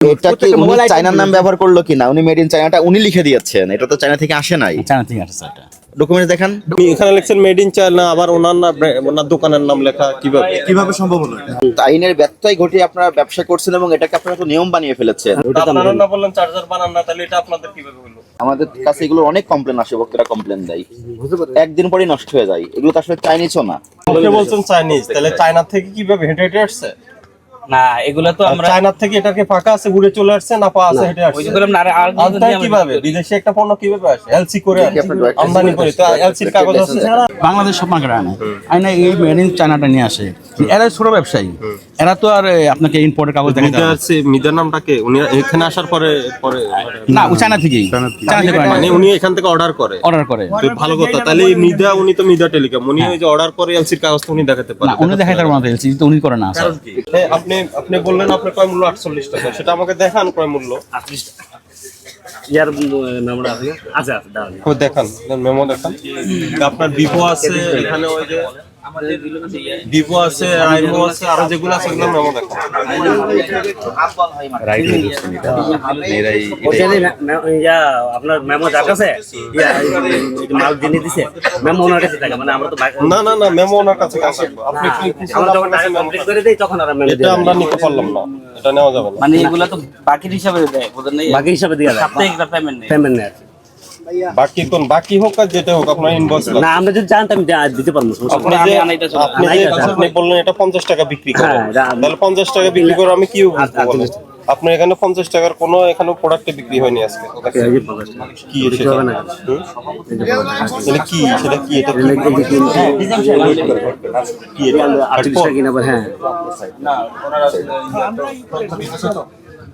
এটা কি উনি চায়নার নাম ব্যবহার করল কিনা? উনি মেড ইন চায়নাটা উনি লিখে দিয়েছেন। এটা তো চায়না থেকে আসে নাই। চায়না থেকে আসছে এটা। ডকুমেন্টস দেখান। এখানে লিখছেন মেড ইন চায়না আবার ওনার না ওনার দোকানের নাম লেখা কীভাবে? কীভাবে সম্ভব হলো আইনের ব্যত্যয় ঘটিয়ে আপনারা ব্যবসা করছেন এবং এটাকে আপনারা তো নিয়ম বানিয়ে ফেলেছেন। আপনারা না বললেন চার্জার বানান না তাহলে এটা আপনাদের কীভাবে হলো? আমাদের কাছে এগুলো অনেক কমপ্লেন আসে ভক্তরা কমপ্লেন দেয়। একদিন পরেই নষ্ট হয়ে যায়। এগুলো তো আসলে চাইনিজও না। আপনি বলছেন চাইনিজ তাহলে চায়না থেকে কীভাবে হেঁটে হেঁটে আসছে? না এগুলা তো আমরা চায়না থেকে এটাকে ফাঁকা আছে ঘুরে চলে আসছে না পা আছে হেঁটে ওই আসছে যে বললাম না কীভাবে? বিদেশে একটা পণ্য কীভাবে আসে? এলসি করে কি আমদানি করে। তো এলসির কাগজ আছে। বাংলাদেশ সব মার্কেট আনে। আইনা এই মেড ইন চায়নাটা নিয়ে আসে। এরা ছোট ব্যবসায়ী। এরা তো আর আপনাকে ইম্পোর্টের কাগজ দেখাতে। সে- মিডিয়ার নামটাকে উনি এখানে আসার পরে পরে না ও চায়না থেকেই। চায়না থেকে মানে উনি এখান থেকে অর্ডার করে। অর্ডার করে। ভালো কথা। তাহলে মিডিয়া উনি তো মিডিয়া টেলিকম। উনি ওই যে অর্ডার করে এলসির কাগজ তো উনি দেখাতে না উনি দেখাইতে পারব না এলসি তো উনি করে না হ্যাঁ, আপনি আপনি বললেন আপনার কয় মূল্য আটচল্লিশ টাকা। সেটা আমাকে দেখান কয় মূল্য। ইয়ার নামটা আছে আচ্ছা আচ্ছা দেখান। মেমো দেখান। আপনার ভিভো আছে এখানে ওই যে ভিভো আছে আইমো আছে আরও যেগুলো আছে ওগুলো মেমো দেখান আপনার মেমো যার কাছে এই যে মাল জিনিস দিছে। মেমো ওনার কাছে থাকে মানে আমরা তো না না না মেমো ওনার কাছে কাছে আপনি না, কি কি আমরা যখন আপনার কাছে memo কমপ্লিট করে দেই তখন আর মেমো এটা আমরা নিতে পারলাম না। এটা নেওয়া যাবে না। মানে এগুলা তো বাকির হিসাবে দেয় বুঝেন না বাকি হিসাবে দিয়া যায়। সাপ্তাহিক পেমেন্ট পেমেন্ট নেই। বাকি কোন বাকি হোক আর যেটা হোক আপনার ইনভয়েস না আমরা যদি জানতাম আমি দিতে পারব আপনি যে আপনি যে আপনি বললেন এটা পঞ্চাশ টাকা বিক্রি করেন হ্যাঁ, তাহলে পঞ্চাশ টাকা বিক্রি করে আমি কি বুঝব আচ্ছা, আপনার এখানে পঞ্চাশ টাকার কোনো এখানে প্রোডাক্ট বিক্রি হয়নি আজকে। কি সেটা কি? সেটা কি এটা কি? এই যে কি- কি এটা?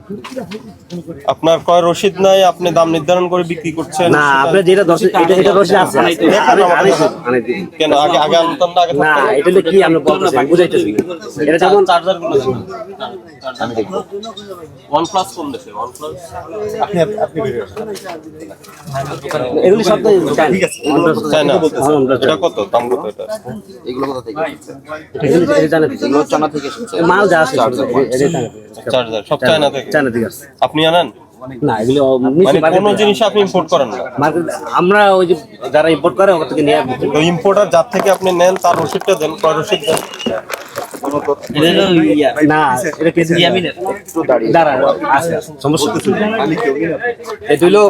হ্যাঁ আপনার কয় রসিদ নাই আপনি দাম নির্ধারণ করে বিক্রি করছেন। না আপনার যেটা দশ এটা এটা দশ আছে। দিই। কেন আগে আগে আনতাম না আগে না এটা কি আমরা বলতেছি? আমি বুঝাইতেছি। এটা যেমন চার্জারগুলো আমি ওয়ান প্লাস কোন দেশে ওয়ান প্লাস আপনি আপনি আসেন। এগুলি সব তো ঠিক আছে তাই না এটা কত? দাম কত এটা? এগুলো কোথা থেকে? এটা জানা দিচ্ছি এগুলো থেকে মাল যা আছে চার্জার সব চায়না থেকে। জানা থেকে আসছে। আপনি জানেন? না এগুলো মানে কোনো জিনিস আপনি ইম্পোর্ট করেন না। আমরা ওই যে যারা ইম্পোর্ট করে ওখান থেকে নিয়ে আসব। তো ইম্পোর্টার যার থেকে আপনি নেন তার রসিদটা দেন কয় রসিদ দেন? না এটা কেজি একটু দাঁড়িয়ে দাঁড়া আছে সমস্যা। কিছু এটা হলো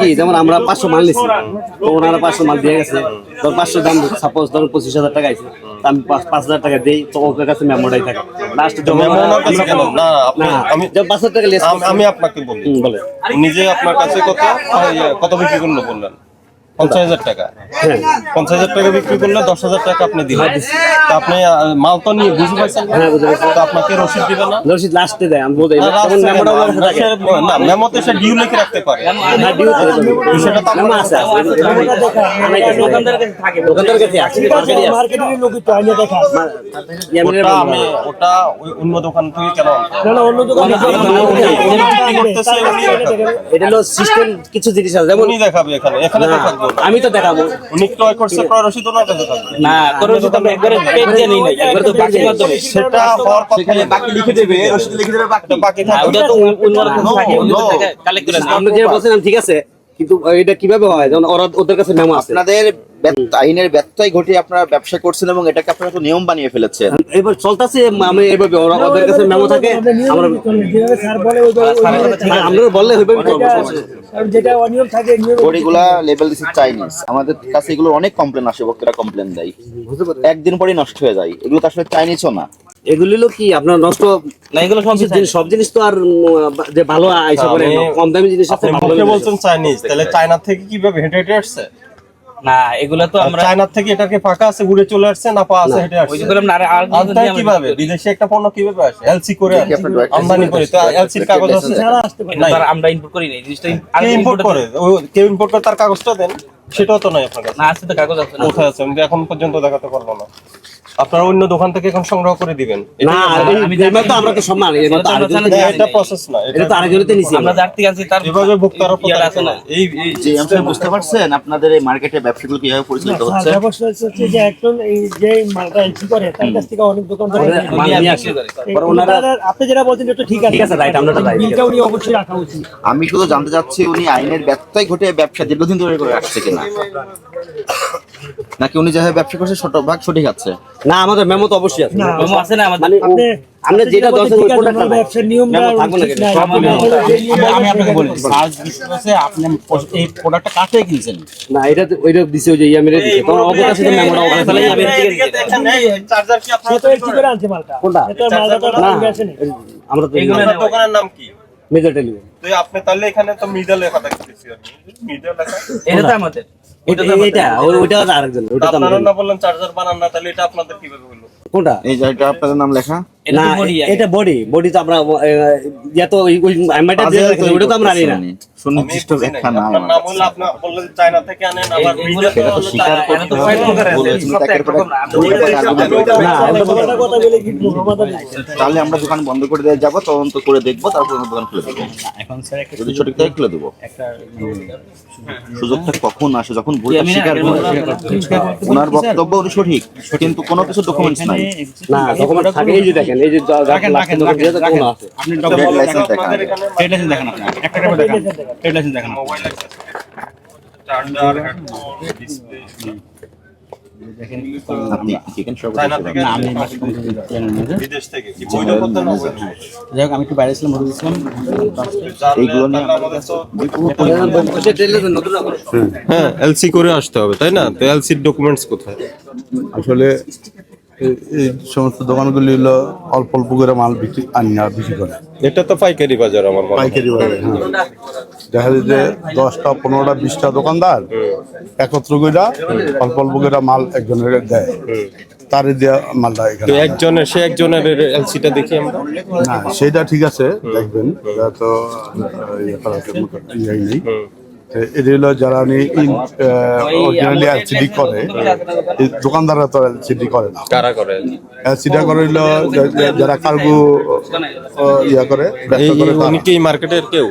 কি যেমন আমরা পাঁচশো মাল নিছি তো ওনারা পাঁচশো মাল দিয়ে গেছে। ধর পাঁচশো দাম সাপোজ ধর পঁচিশ হাজার টাকা আছে আমি পাঁচ হাজার টাকা দিই তো ওদের কাছে মেমোটাই থাকে। লাস্ট পাঁচ হাজার টাকা আমি আপনাকে বলি। বলে নিজে আপনার কাছে কত কত বিক্রি করল বললেন? পঞ্চাশ হাজার টাকা। হ্যাঁ পঞ্চাশ হাজার টাকা বিক্রি করলে দশ হাজার টাকা আপনি দিলেন তা আপনি আহ, মাল তো নিয়ে বুঝে পাইছেন না? হ্যাঁ, বুঝে পাইছি। তো আপনাকে রসিদ দিবে না? রশিদ লাস্টে দেয় আমি বলতে না, তখন last মেমোটা second, ওনার কাছে থাকে। সে- না মেমোতে সে ডিউ লিখে রাখতে পারে। হ্যাঁ, ডিউ সেটা তো মেমো আছে আছে। কাছে থাকে। দোকানদারের কাছে আছে মার্কেটের লোক তো আইনে দেখা। ওটা আমি ওটা ওই অন্য দোকান থেকে কেন আনতে না অন্য দোকানে বিক্রি করতেছে উনি। দেখাবে। এটা হলো সিস্টেম কিছু জিনিস আছে। যেমন দেখাবে এখানে এখানে থাকবে। আমি তো দেখাবো। উনি ক্রয় করছে? ক্রয় রসিদ ওনার কাছে থাকবে? না করে যদি আমরা একবারে পেজ দিয়ে নিই না একবারে তো বাকি মাধ্যমে। সেটা হওয়ার কথা বাকি লিখে দেবে রসিদ লিখে দেবে বাকি। বাকি থাকবে ওটা তো থাকে থেকে কালেক্ট করে আমরা যেটা বলছেন ঠিক আছে? কিন্তু এটা কীভাবে হয়? যেমন ওরা ওদের কাছে মেমো আছে। আপনাদের আইনের ব্যত্যয় ঘটিয়ে আপনারা ব্যবসা করছেন এবং এটাকে আপনারা তো নিয়ম বানিয়ে ফেলেছেন। এবার চলতেছে আমি এভাবে ওরা ওদের কাছে মেমো থাকে আমরা হ্যাঁ, আমরা বললে আমি করব, সমস্যা নেই। ঘড়িগুলা লেভেল দিচ্ছে চাইনিজ আমাদের কাছে এগুলো অনেক কমপ্লেন আসে ভক্তরা কমপ্লেন দেয়। একদিন পরেই নষ্ট হয়ে যায়। এগুলো তো আসলে চাইনিজও না। এগুলি হলো কি আপনার নষ্ট না এগুলো সব জিনিস সব জিনিস তো আর যে ভালো আইসা করে কম দামি জিনিস আছে ভালো বলছেন চাইনিজ তাহলে চায়না থেকে কীভাবে হেঁটে হেঁটে আসছে? না এগুলা তো আমরা চায়না থেকে এটাকে ফাঁকা আছে ঘুরে চলে আসছে না পা আছে হেঁটে ওই আসছে? যে বললাম না আরে আর কীভাবে? বিদেশে একটা পণ্য কীভাবে আসে? এলসি করে কি আপনার direct আমদানি করে তো এলসির কাগজ আছে? নাই আমরা ইনপুট করি নাই জিনিসটা ইম্পোর্ট করে? কেউ ইম্পোর্ট করে তার কাগজটা দেন। সেটাও তো নয় আপনার কাছে। না আছে তো কাগজ আছে। কোথায় আছে? আমি এখন পর্যন্ত দেখাতে পারব না। আপনারা অন্য দোকান থেকে এখন সংগ্রহ করে দিবেন। না এই এবার তো আমরা তো সম্মান এবার তো আরেকজনকে এটা- প্রসেস না এটা তো আরেকজনকে নিছি আমরা। এভাবে ভোক্তারা প্রতারিত না। এই এই যে আপনি বুঝতে পারছেন আপনাদের এই মার্কেটে ব্যবসাগুলো কীভাবে পরিচালিত হচ্ছে? ব্যবস্থা হচ্ছে যে একজন এই যে মালটা এন্ট্রি করে তার কাছ থেকে অনেক দোকানদার ওরা মাল নিয়ে আসে। পরে ওনারা আপনি যেটা বলছেন এটা ঠিক আছে ঠিক আছে, আমরা তো উনি অবশ্যই রাখা উচিত। আমি শুধু জানতে চাচ্ছি উনি আইনের ব্যত্যয় ঘটে ব্যবসা দীর্ঘদিন ধরে করে আসছে কিনা? নাকি উনি যেভাবে ব্যবসা করছে শতভাগ সঠিক আছে? না আমাদের মেমো তো অবশ্যই আছে। মেমো আছে না মানে ও- আপনি- আমরা আপনি যেটা যেটা দরকার বলছেন ওই ঠিক আছে, প্রোডাক্টটা আমার ব্যবসার নিয়মটা মেমো না নিয়ম আমি আপনাকে বলি। সার্চ হচ্ছে আপনি এই প্রোডাক্টটা কাছে কিনছেন? না এটা তো ওইটা দিছে ওই যে ইয়ামিরে দিছে। তোমার অবকাশ আছে মেমোটা অবকাশ আছে চার্জার কি সে আপনারা তো এন্ট্রি করে আনছে মালটা। কোনটা? এটা মালটা তো আছে নি। আমরা তো আপনার দোকানের নাম কি? Major television. তো আপনি তাহলে এখানে তো মিডল লেখা দেখতেছি আমি মিডল লেখা। এটা তো আমাদের। এটা ওইটা ওইটা তো আরেকজন ওইটা তো আপনারা আমাদের। না বললেন চার্জার বানান না তাহলে এটা আপনাদের কীভাবে হলো কোনটা? এই যে এটা আপনাদের নাম লেখা? না এটা বডি বডি তো আমরা ইয়া তো ওই তো আনি না। সুনির্দিষ্ট আমি ব্যাখ্যা নাই নাম হলো আপনি বললেন চায়না থেকে আনেন আবার সেটা তো স্বীকার করতে। তাহলে আমরা দোকান বন্ধ করে দিয়ে যাব তদন্ত করে দেখব তারপর দোকান খুলে দেবো। এখন স্যার যদি সঠিক থাকে খুলে দেবো। সুযোগটা কখন আসে যখন ভুলটা স্বীকার করে ওনার বক্তব্য উনি সঠিক কিন্তু কোনো কিছু ডকুমেন্টস নাই। না ডকুমেন্ট থাকে এই যে দেখেন এই যে ডকুমেন্ট আছে আপনি ডকুমেন্ট লাইসেন্স লাইসেন্স দেখান আপনি। একটা করে দেখান ট্রেড লাইসেন্স দেখান। মোবাইল আছে চার্জার হেডফোন ডিসপ্লে আপনি চিকেন চায়না থেকে আমি জানেন না যে। বিদেশ থেকে। কি বৈধ পদ্ধতি না যাই হোক আমি একটু বাইরে ছিলাম এইগুলো নিয়ে হ্যাঁ এলসি করে আসতে হবে তাই না? তো এলসির ডকুমেন্টস কোথায়? আসলে এই- এই সমস্ত দোকানগুলি হলো অল্প অল্প করে মাল বিক্রি আনি না বিক্রি করে। এটা তো পাইকারি বাজার আমার পাইকারি বাজারে হ্যাঁ। দেখা যায় যে দশটা পনেরোটা বিশটা দোকানদার একত্র করে অল্প অল্প করে মাল একজনের দেয়। তারে দেওয়া মালটা তো এখানে একজনের সে একজনের এলসিটা দেখি আমরা? না সেটা ঠিক আছে দেখবেন। এটা তো ইয়ে নেই। এটা হলো যারা অরিজিনালি এলসিডি করে। এই দোকানদাররা তো এলসিডি করে না। কারা করে? এলসিডি করে হলো যারা কার্গো ইয়া করে উনি কি মার্কেটের কেউ?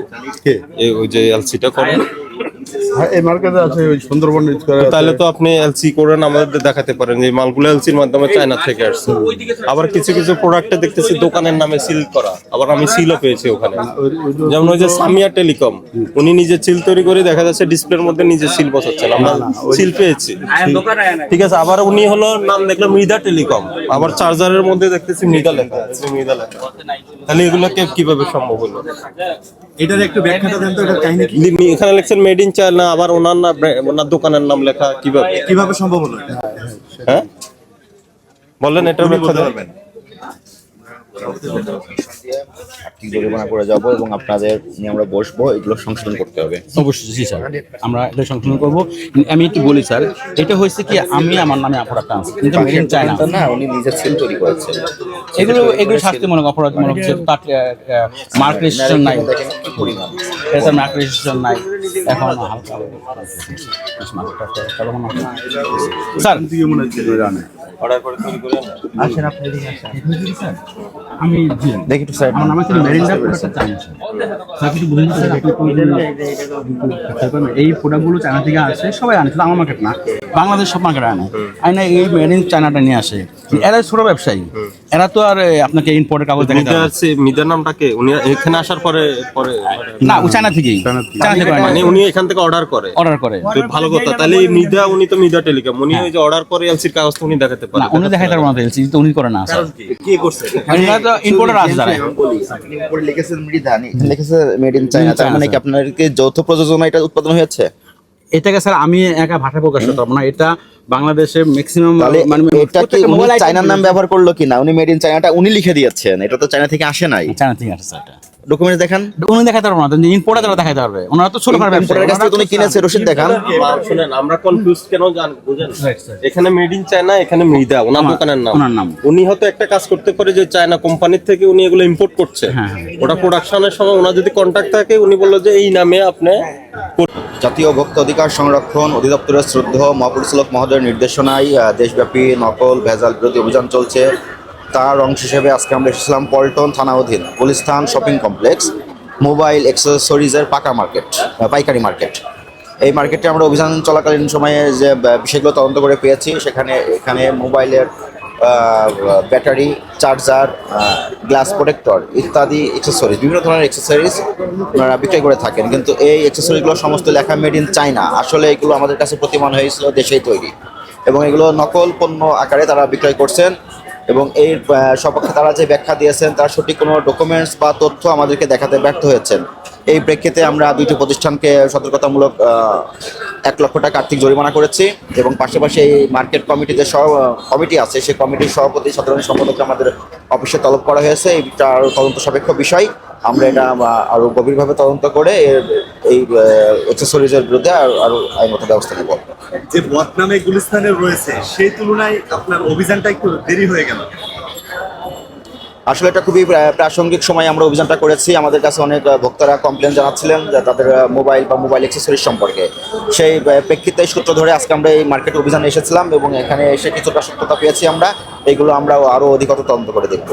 কে? ওই যে এলসিটা করে? হ্যাঁ এই মার্কেটে আছে ওই সুন্দরবন ইউজ করে তাহলে তো আপনি এলসি করেন আমাদের দেখাতে পারেন যে এই মালগুলো এলসির মাধ্যমে চায়না থেকে আসছে। আবার কিছু কিছু প্রোডাক্টে দেখতেছি দোকানের নামে সিল করা। আবার আমি সিলও পেয়েছি ওখানে। যেমন ওই যে সামিয়া টেলিকম উনি নিজে সিল তৈরি করে দেখা যাচ্ছে ডিসপ্লের মধ্যে নিজে সিল বসাচ্ছেন। আমরা সিল পেয়েছি। ঠিক আছে আবার উনি হলো নাম দেখলাম মৃদা টেলিকম আবার চার্জারের মধ্যে দেখতেছি মৃদা লেখা মৃদা লেখা তাহলে এগুলোকে কীভাবে সম্ভব হলো? এটার একটু ব্যাখ্যাটা দেন তো এটার কাহিনী কি? এখানে লিখছেন মেড ইন চায়না আবার ওনার না ওনার দোকানের নাম লেখা কীভাবে? কীভাবে সম্ভব হলো? হ্যাঁ? বললেন এটা ব্যাখ্যা আর্থিক জরিমানা করে যাব এবং আপনাদের নিয়ে আমরা বসবো এগুলো সংশোধন করতে হবে। অবশ্যই জি স্যার। আমরা এটা সংশোধন করব। আমি একটু বলি স্যার এটা হয়েছে কি আমি আমার নামে অপরাধটা আনছি কিন্তু মেড চাই না। না উনি নিজের সিল তৈরি করেছেন। এগুলো এগুলো শাস্তিমূলক অপরাধমূলক যেহেতু তার মার্ক রেজিস্ট্রেশন নাই। এটা মার্ক রেজিস্ট্রেশন নাই। এখন হালকা স্যার অর্ডার করে তৈরি করে আনেন। আমি দেখি একটু সাইড আমার মেরিন্ডা প্রোডাক্টটা স্যার কিছু বুঝুন স্যার, আপনি এই প্রোডাক্টগুলো চায়না থেকে আসে সবাই আনে শুধু আমার মার্কেট না। বাংলাদেশ সব মার্কেটে আনে। আইনা এই মেরিন চায়নাটা নিয়ে আসে। এরা ছোট ব্যবসায়ী। এরা তো আর আপনাকে ইম্পোর্টের কাগজ দেখাতে মিদার হবে। না। সে- মিদার উনি এখানে আসার পরে পরে না ও চায়না থেকেই। চায়না থেকে। মানে উনি এখান থেকে অর্ডার করে। অর্ডার করে। তো ভালো কথা। তাহলে এই মিদা উনি তো মিদা টেলিকম উনি ওই যে অর্ডার করে এলসির কাগজ তো উনি দেখাতে পারে। না পারেন উনি দেখাইতে পারব না এলসি তো উনি করে না। স্যার কে? করছে? এরা তো ইম্পোর্টার আছে যারা। আপনি উপরে লিখেছেন মৃদা লিখেছে মেড ইন চায়না তার মানে কি আপনাদেরকে যৌথ প্রযোজনা এটা উৎপাদন হয়েছে? এটাকে স্যার আমি একা ভাষা প্রকাশ করতে পারব না। এটা বাংলাদেশে ম্যাক্সিমাম মানে এটা কি উনি চায়নার নাম ব্যবহার করল কিনা? উনি মেড ইন চায়নাটা উনি লিখে দিয়েছেন। এটা তো চায়না থেকে আসে নাই। চায়না থেকে আসে স্যার এটা। ডকুমেন্টস দেখান। উনি দেখাতে পারব না ইম্পোর্টার দেখাতে পারবে। ওনারা তো ছোট খাটো ইম্পোর্টারের কাছ থেকে উনি কিনেছে রসিদ দেখান। শুনেন আমরা কনফিউজ কেন জান বুঝেন? এখানে মেড ইন চায়না এখানে মৃদা ওনার দোকানের নাম। ওনার নাম। উনি হয়তো একটা কাজ করতে পারে যে চায়না কোম্পানির থেকে উনি এগুলো ইম্পোর্ট করছে। হ্যাঁ, ওটা প্রোডাকশনের সময় ওনার যদি কন্ট্যাক্ট থাকে উনি বলল যে এই নামে আপনি জাতীয় ভোক্তা অধিকার সংরক্ষণ অধিদপ্তরের শ্রদ্ধ মহাপরিচালক মহোদয়ের নির্দেশনায় দেশব্যাপী নকল ভেজাল বিরোধী অভিযান চলছে। তার অংশ হিসেবে আজকে আমরা এসেছিলাম পল্টন থানা অধীন। গুলিস্তান শপিং কমপ্লেক্স, মোবাইল অ্যাক্সেসরিজের পাকা মার্কেট পাইকারি মার্কেট এই মার্কেটে আমরা অভিযান চলাকালীন সময়ে যে বিষয়গুলো তদন্ত করে পেয়েছি, সেখানে, এখানে মোবাইলের ব্যাটারি চার্জার গ্লাস প্রোটেক্টর ইত্যাদি এক্সেসরিজ বিভিন্ন ধরনের এক্সেসরিজ ওনারা বিক্রয় করে থাকেন। কিন্তু এই এক্সেসরিজগুলো সমস্ত লেখা মেড ইন চায়না আসলে এগুলো আমাদের কাছে প্রতিমান হয়েছিল দেশেই তৈরি। এবং এগুলো নকল পণ্য আকারে তারা বিক্রয় করছেন। এবং এর সপক্ষে তারা যে ব্যাখ্যা দিয়েছেন তার সঠিক কোনো ডকুমেন্টস বা তথ্য আমাদেরকে দেখাতে ব্যর্থ হয়েছেন। এই প্রেক্ষিতে আমরা দুইটি প্রতিষ্ঠানকে সতর্কতামূলক এক লক্ষ টাকা আর্থিক জরিমানা করেছি এবং পাশাপাশি এই মার্কেট কমিটি যে সহ কমিটি আছে সেই কমিটির সভাপতি সাধারণ সম্পাদককে আমাদের অফিসে তলব করা হয়েছে। এটা আরও তদন্ত সাপেক্ষ বিষয়। আমরা এটা আহ, আরও গভীরভাবে তদন্ত করে এই এক্সেসরিজের বিরুদ্ধে আর- আরও আইনগত ব্যবস্থা নেব। যে বদনামে গুলিস্তানে রয়েছে, সেই তুলনায় আপনার অভিযানটা একটু দেরি হয়ে গেল। আসলে এটা খুবই প্রাসঙ্গিক সময় আমরা অভিযানটা করেছি। আমাদের কাছে অনেক ভক্তরা কমপ্লেন জানাচ্ছিলেন যে তাদের মোবাইল বা মোবাইল অ্যাক্সেসরিজ সম্পর্কে। সেই প্রেক্ষিতে সূত্র ধরে আজকে আমরা এই মার্কেট অভিযানে এসেছিলাম এবং এখানে এসে কিছুটা সত্যতা পেয়েছি আমরা। এগুলো আমরা আরও অধিকতর তদন্ত করে দেখব।